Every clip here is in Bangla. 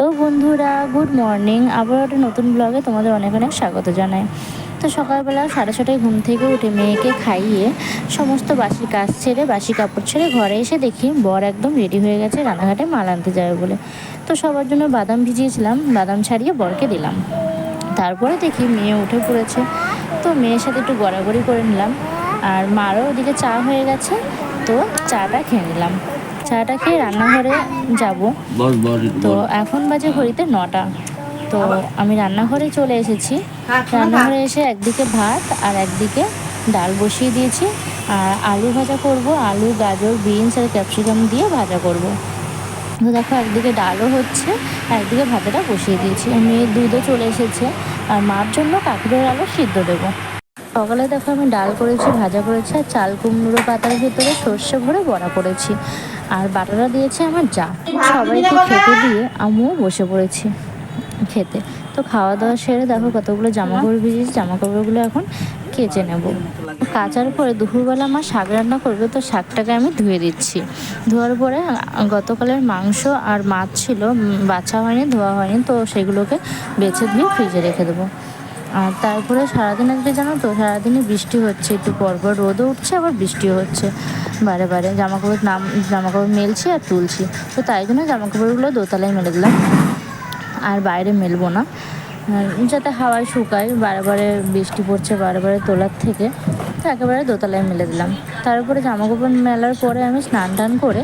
তো বন্ধুরা, গুড মর্নিং। আবার একটা নতুন ব্লগে তোমাদের অনেক অনেক স্বাগত জানাই। তো সকালবেলা সাড়ে ছটায় ঘুম থেকে উঠে মেয়েকে খাইয়ে সমস্ত বাসি কাজ ছেড়ে, বাসি কাপড় ছেড়ে ঘরে এসে দেখি বর একদম রেডি হয়ে গেছে রানাঘাটে মাল আনতে যাবে বলে। তো সবার জন্য বাদাম ভিজিয়েছিলাম, বাদাম ছাড়িয়ে বরকে দিলাম। তারপরে দেখি মেয়ে উঠে পড়েছে। তো মেয়ের সাথে একটু গড়াগড়ি করে নিলাম। আর মারও ওদিকে চা হয়ে গেছে, তো চাটা খেয়ে নিলাম। চাটা খেয়ে রান্নাঘরে যাব। তো এখন বাজে ঘড়িতে নটা। তো আমি রান্নাঘরে চলে এসেছি। রান্নাঘরে এসে একদিকে ভাত আর একদিকে ডাল বসিয়ে দিয়েছি। আর আলু ভাজা করব। আলু গাজর বিনস আর ক্যাপসিকাম দিয়ে ভাজা করব। তো দেখো একদিকে ডালও হচ্ছে একদিকে ভাতেটা বসিয়ে দিয়েছি। মেয়ের দুধও চলে এসেছে। আর মার জন্য কাকুরের আলু সিদ্ধ দেবো। সকালে দেখো আমি ডাল করেছি ভাজা করেছি আর চাল কুমড়ো পাতার ভিতরে সর্ষে ভরে বড়া করেছি। আর বাটাটা দিয়েছে আমার যা। সবাইকে খেতে দিয়ে আমিও বসে পড়েছি খেতে। তো খাওয়া দাওয়া সেরে দেখো কতগুলো জামা কাপড় ভিজেছি জামা কাপড়গুলো এখন কেচে নেব। কাচার পরে দুপুরবেলা আমার শাক রান্না করবে, তো শাকটাকে আমি ধুয়ে দিচ্ছি। ধোয়ার পরে গতকালের মাংস আর মাছ ছিল বাছা হয়নি, ধোয়া হয়নি, তো সেগুলোকে বেছে ধুয়ে ফ্রিজে রেখে দেবো। আর তারপরে সারাদিন আজকে জানো তো, সারাদিনই বৃষ্টি হচ্ছে, একটু পরপর রোদও উঠছে, আবার বৃষ্টিও হচ্ছে। বারে বারে জামা কাপড় নাম জামা কাপড় মেলছি আর তুলছি। তো তাই জন্য জামা কাপড়গুলো দোতলায় মেলে দিলাম। আর বাইরে মেলবো না। যাতে হাওয়ায় শুকায়, বারে বারে বৃষ্টি পড়ছে, বারে বারে তোলার থেকে। তো একেবারে দোতলায় মেলে দিলাম। তারপরে জামা কাপড় মেলার পরে আমি স্নান টান করে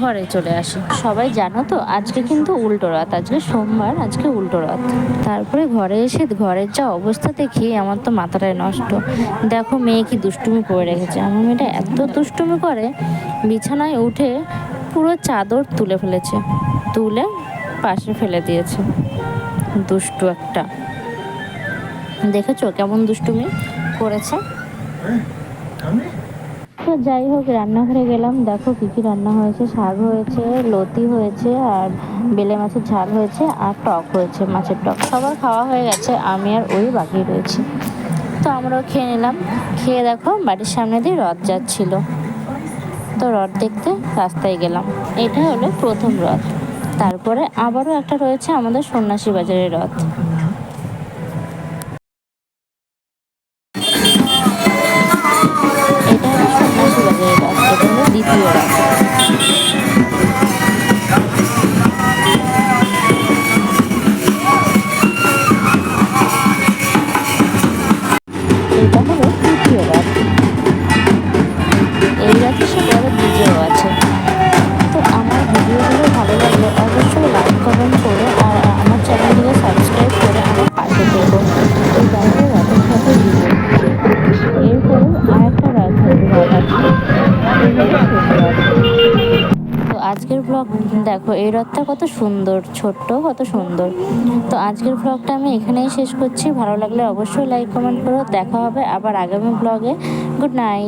ঘরে চলে আসি। সবাই জানো তো, আজকে কিন্তু উল্টো রাত আজকে সোমবার, আজকে উল্টো রাত তারপরে ঘরে এসে ঘরের যা অবস্থা দেখি, আমার তো মাথাটাই নষ্ট। দেখো মেয়ে কি দুষ্টুমি করে রেখেছে। আমার মেয়েটা এত দুষ্টুমি করে, বিছানায় উঠে পুরো চাদর তুলে ফেলেছে। তুলে পাশে ফেলে দিয়েছে। দুষ্টু একটা। দেখেছ কেমন দুষ্টুমি করেছে? তো যাই হোক, রান্নাঘরে গেলাম। দেখো কী কী রান্না হয়েছে। শাক হয়েছে, লতি হয়েছে, আর বেলে মাছের ঝাল হয়েছে, আর টক হয়েছে, মাছের টক। সবার খাওয়া হয়ে গেছে, আমি আর ওই বাকি রয়েছি। তো আমরাও খেয়ে নিলাম। খেয়ে দেখো, বাড়ির সামনে দিয়ে রথ যাচ্ছিল। তো রথ দেখতে রাস্তায় গেলাম। এটা হলো প্রথম রথ। তারপরে আবারও একটা রয়েছে আমাদের সন্ন্যাসী বাজারের রথ। আজকের ব্লগ দেখো এই রথটা কত সুন্দর, ছোট্ট কত সুন্দর। তো আজকের ব্লগটা আমি এখানেই শেষ করছি। ভালো লাগলে অবশ্যই লাইক কমেন্ট করো। দেখা হবে আবার আগামী ব্লগে গুড নাইট